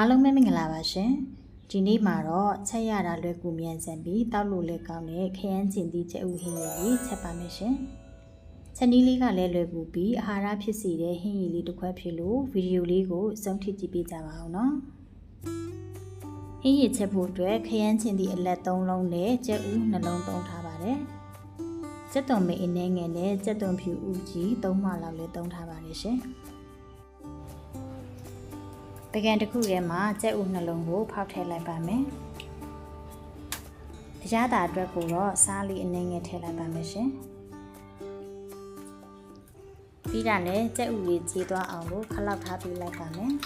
အားလုံးပဲမင်္ဂလာပါရှင်ဒီနေ့မှာတော့ချက်ရတာလွယ်ကူမြန်ဆန်ပြီးတောက်လို့လည်းကောင်းတဲ့ခရမ်းကျင်သီးချက်ဥဟင်းရည်လေးချက်ပါမယ်ရှင်ချက်နီးလေးကလည်းလွယ်ကူပြီးအာဟာရဖြစ်စေတဲ့ဟင်းရည်လေးတစ်ခွက်ဖြစ်လို့ဗီဒီယိုလေးကိုအဆုံးထိကြည့်ပေးကြပါအောင်နော်ဟင်းရည်ချက်ဖို့အတွက်ခရမ်းကျင်သီးအလက်၃လုံးနဲ့ချက်ဥနှလုံးသုံးထားပါတယ်စက်သွန်မေးအနေငယ်နဲ့စက်သွန်ဖြူဥကြီး၃မှလောက်လည်းသုံးထားပါတယ်ရှင် ပကံတစ်ခုထဲမှာကြက်ဥနှလုံးကိုဖောက်ထည့်လိုက်ပါမယ်။အရသာအတွက်ကိုတော့စားလီအနှင်းငယ်ထည့်လိုက်ပါမယ်ရှင်။ပြီးတာနဲ့ကြက်ဥလေးကြေးသွားအောင်လို့ခလောက်ထားပေးလိုက်ပါမယ်။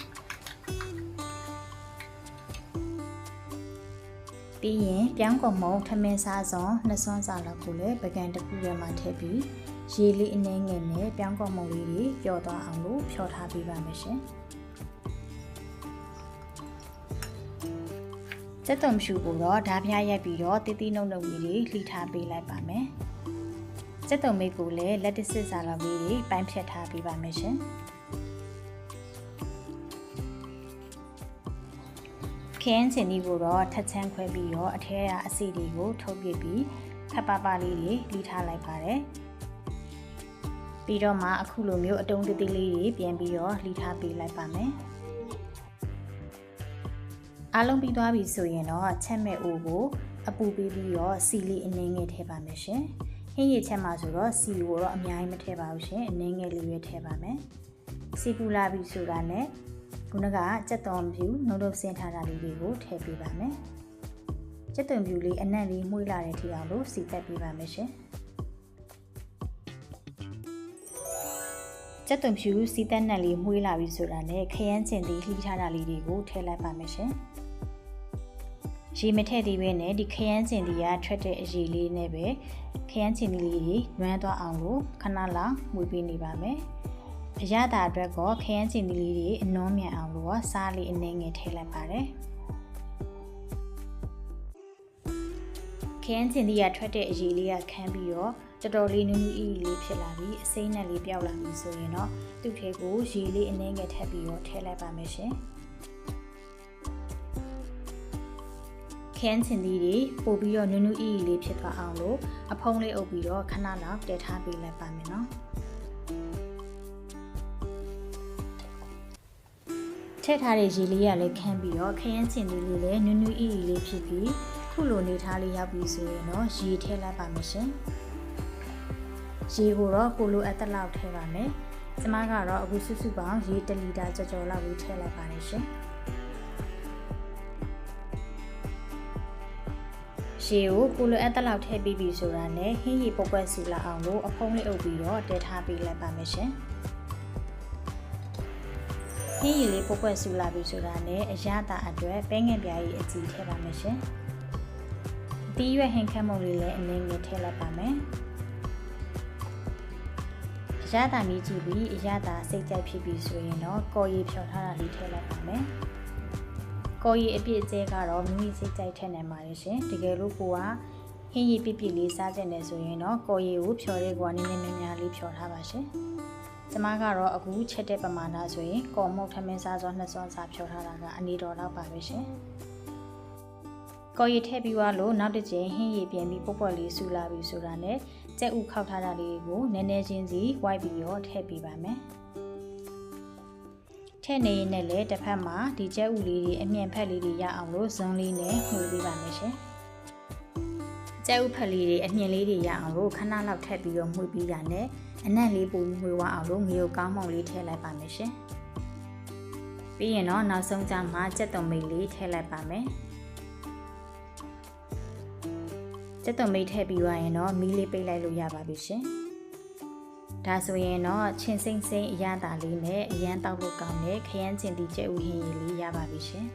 ပြီးရင်ပြောင်းကုန်မုံထမင်းစားစုံနှစ်စွန်းစာလောက်ကိုလည်းပကံတစ်ခုထဲမှာထည့်ပြီးရေလေးအနှင်းငယ်နဲ့ပြောင်းကုန်မုံလေးတွေပျော်သွားအောင်လို့ဖြောထားပေးပါမယ်ရှင်။ စက်သွံဖြူကိုတော့ဓာပြရိုက်ပြီးတော့တီးတီးနှုတ်နှုတ်လေးတွေလှီထားပေးလိုက်ပါမယ်။စက်သွံမိတ်ကိုလည်းလက်တစစ်စာလောက်လေးတွေပိုင်းဖြတ်ထားပေးပါမယ်ရှင်။ခင်းချင်ဒီကိုတော့ထက်ချမ်းခွဲပြီးတော့အထဲကအစီတွေကိုထုတ်ပြပြီးဖက်ပါပါလေးတွေလှီထားလိုက်ပါတယ်။ပြီးတော့မှအခုလိုမျိုးအတုံးတီးတီးလေးတွေပြန်ပြီးတော့လှီထားပေးလိုက်ပါမယ်။ အားလုံးပြီးသွားပြီဆိုရင်တော့ချက်မဲ့အိုးကိုအပူပေးပြီးတော့စီလေးအနှင်းငယ်ထည့်ပါမယ်ရှင်။ဟင်းရည်ချက်မှာဆိုတော့စီကိုတော့အများကြီးမထည့်ပါဘူးရှင်။အနှင်းငယ်လေးပဲထည့်ပါမယ်။စီပူလာပြီဆိုတာနဲ့ခုနကကြက်သွန်ဖြူနှုတ်ထုတ်ဆင်းထားတာလေးတွေကိုထည့်ပေးပါမယ်။ကြက်သွန်ဖြူလေးအနံ့လေးမှုေးလာတဲ့ထီအောင်လို့စီတက်ပေးပါမယ်ရှင်။ကြက်သွန်ဖြူစီတက်နက်လေးမှုေးလာပြီဆိုတာနဲ့ခရမ်းချင်သေးလှီးထားတာလေးတွေကိုထည့်လိုက်ပါမယ်ရှင်။ ရေမထည့်သေးပဲနဲ့ဒီခရမ်းချင်ဒီကထွက်တဲ့အရေလေးနဲ့ပဲခရမ်းချင်ဒီလေးတွေနွမ်းသွားအောင်လို့ခဏလောက်မွေးပေးနေပါမယ်အရသာအတွက်ကခရမ်းချင်ဒီလေးတွေအနှောမြန်အောင်လို့စားလေးအနှဲငယ်ထည့်လိုက်ပါတယ်ခရမ်းချင်ဒီကထွက်တဲ့အရေလေးကခမ်းပြီးတော့တော်တော်လေးနူးနူးအီလေးဖြစ်လာပြီးအစိမ့်နဲ့လေးပြောက်လာပြီဆိုရင်တော့သူ့ထဲကိုရေလေးအနှဲငယ်ထည့်ပြီးတော့ထည့်လိုက်ပါမယ်ရှင်။ ခန်းချင်သီးတွေပို့ပြီးတော့နူးနူးအီအီလေးဖြစ်သွားအောင်လို့အဖုံးလေးအုပ်ပြီးတော့ခဏလောက်တည်ထားပေးလိုက်ပါမယ်နော်ထည့်ထားတဲ့ရေလေးကလည်းခန်းပြီးတော့ခရမ်းချင်သီးလေးလည်းနူးနူးအီအီလေးဖြစ်ပြီးခုလိုနေထားလေးရောက်ပြီဆိုရင်တော့ရေထည့်လိုက်ပါမယ်ရှင်ရေကိုတော့ကိုလိုအပ်တဲ့လောက်ထည့်ပါမယ်ကျမကတော့အခုစုစုပေါင်းရေ1လီတာကြော်ကြော်လောက်ပြီးထည့်လိုက်ပါတယ်ရှင် ရေကိုကိုလိုအပ်တဲ့လောက်ထည့်ပြီးပြီဆိုတာနဲ့ဟင်းရီပုတ်ပွက်စီလာအောင်လို့အဖုံးလေးအုပ်ပြီးတော့တဲထားပေးလိုက်ပါမယ်ရှင်ဟင်းရီလေးပုတ်ပွက်စီလာပြီဆိုတာနဲ့အရသာအတွက်ပဲငယ်ပြားကြီးအကြည့်ထည့်ပါမယ်ရှင်အသီးရွက်ဟင်းခမ်းမုံလေးလည်းအနည်းငယ်ထည့်လိုက်ပါမယ်အရသာမြည်ကြည့်ပြီးအရသာစိတ်ကြိုက်ဖြစ်ပြီဆိုရင်တော့ကော်ရည်ဖြော်ထားတာလေးထည့်လိုက်ပါမယ် ကော်ရီအပြည့်အကျဲကတော့မိမိစိတ်ကြိုက်ထက်နေပါတယ်ရှင်တကယ်လို့ကိုကဟင်းရည်ပြပြလေးစားကြတယ်ဆိုရင်တော့ကော်ရီကိုဖြော်တဲ့ကွာနည်းနည်းများများလေးဖြော်ထားပါရှင်ကျမကတော့အခုချက်တဲ့ပမာဏဆိုရင်ကော်မုတ်ထမင်းစားစောနှစ်စွန်းစာဖြော်ထားတာကအနီတော်တော့ပါပဲရှင်ကော်ရီထည့်ပြီးသွားလို့နောက်တစ်ချိန်ဟင်းရည်ပြန်ပြီးပုတ်ပွက်လေးဆူလာပြီဆိုတာနဲ့ကြက်ဥခောက်ထားတာလေးကိုနည်းနည်းချင်းစီဝိုက်ပြီးတော့ထည့်ပေးပါမယ် ထည့်နေရင်လည်းတစ်ဖက်မှာဒီကျက်ဥလေးတွေအမြင်ဖက်လေးတွေရအောင်လို့ဇွန်းလေးနဲ့မှုပေးပါမယ်ရှင်။ကျက်ဥဖက်လေးတွေအမြင်လေးတွေရအောင်လို့ခဏလောက်ထည့်ပြီးတော့မှုပြီးတာနဲ့အနံ့လေးပိုပြီးမှုဝအောင်လို့ငရုတ်ကောင်းမောင်လေးထည့်လိုက်ပါမယ်ရှင်။ပြီးရင်တော့နောက်ဆုံးကြမှာကျက်သွံမိတ်လေးထည့်လိုက်ပါမယ်။ကျက်သွံမိတ်ထည့်ပြီးသွားရင်တော့မီးလေးပိတ်လိုက်လို့ရပါပြီရှင်။ ဒါဆိုရင်တော့ချင်းစိမ့်စိမ့်အရသာလေးနဲ့အရန်တောက်လို့ကောင်းတဲ့ခရမ်းကျင်တီကျဲဥဟင်းရည်လေးရပါပြီရှင်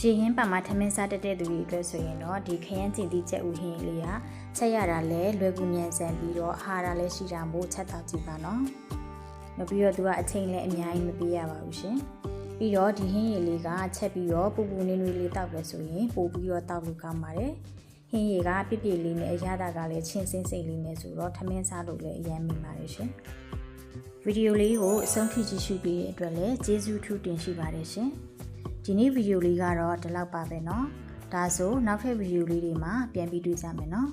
ရေဟင်းပါမှာထမင်းစားတက်တဲ့သူတွေအတွက်ဆိုရင်တော့ဒီခရမ်းကျင်တီကျဲဥဟင်းလေးဟာချက်ရတာလဲလွယ်ကူမြန်ဆန်ပြီးတော့အာဟာရလည်းရှိတာမို့ချက်တော့ကြည့်ပါနော်။နောက်ပြီးတော့သူကအချိန်လည်းအများကြီးမပေးရပါဘူးရှင်။ပြီးတော့ဒီဟင်းရည်လေးကချက်ပြီးတော့ပူပူနွေးနွေးလေးတောက်လဲဆိုရင်ပို့ပြီးတော့တောက်လို့ကောင်းပါတယ်။ ဟင်းရည်ကပြပြလေးနဲ့အရသာကလည်းချင်းစင်းစိတ်လေးနဲ့ဆိုတော့ထမင်းစားလို့လည်းအရမ်းမိပါတယ်ရှင် ဗီဒီယိုလေးကိုအဆုံးထိကြည့်ရှုပေးတဲ့အတွက်လည်းကျေးဇူးထူးတင်ရှိပါတယ်ရှင်ဒီနေ့ဗီဒီယိုလေးကတော့ဒီလောက်ပါပဲเนาะဒါဆိုနောက်ထပ်ဗီဒီယိုလေးတွေမှာပြန်ပြီးတွေ့ကြမယ်เนาะ